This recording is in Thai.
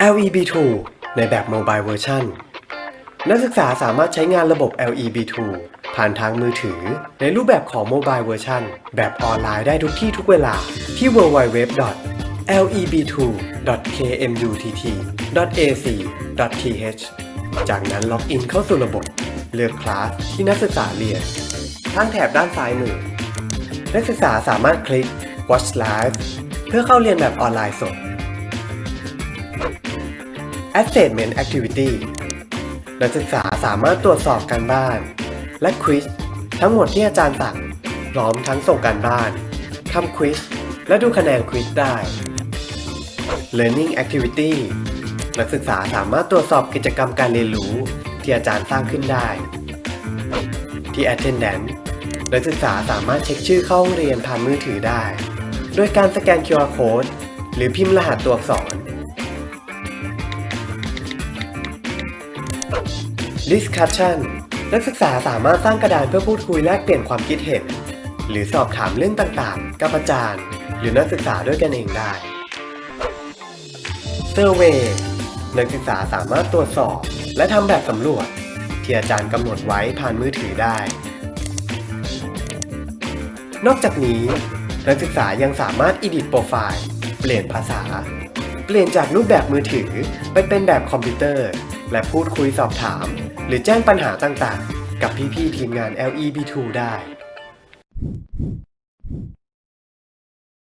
LEB2 ในแบบโมบายเวอร์ชันนักศึกษาสามารถใช้งานระบบ LEB2 ผ่านทางมือถือ ในรูปแบบของโมบายเวอร์ชันแบบออนไลน์ได้ทุกที่ทุกเวลาที่ www.leb2.kmutt.ac.th จากนั้นล็อกอินเข้าสู่ระบบ เลือกคลาสที่นักศึกษาเรียนทางแถบด้านซ้ายมือ นักศึกษาสามารถคลิก Watch Live เพื่อเข้าเรียนแบบออนไลน์สด Assessment Activity นักศึกษาสามารถตรวจสอบการบ้าน และควิสทั้งหมดที่อาจารย์สั่งพร้อมทั้งส่งการบ้านทำควิสและดูคะแนนควิสได้ Learning Activity นักศึกษาสามารถตรวจสอบกิจกรรมการเรียนรู้ที่อาจารย์สร้างขึ้นได้ ที่ Attendance นักศึกษาสามารถเช็คชื่อเข้าห้องเรียนผ่านมือถือได้ โดยการสแกน QR Code หรือพิมพ์รหัสตัวอักษร Discussion นักศึกษาสามารถสร้างกระดานเพื่อพูดคุยแลกเปลี่ยนความคิดเห็น หรือสอบถามเรื่องต่างๆ กับอาจารย์ หรือนักศึกษาด้วยกันเองได้ Survey นักศึกษาสามารถตรวจสอบ และทำแบบสำรวจ ที่อาจารย์กำหนดไว้ผ่านมือถือได้ นอกจากนี้ นักศึกษายังสามารถ edit โปรไฟล์ เปลี่ยนภาษา เปลี่ยนจากรูปแบบมือถือไปเป็นแบบคอมพิวเตอร์ และพูดคุยสอบถาม หรือแจ้งปัญหาต่างๆ กับพี่ๆทีมงาน LEB2 ได้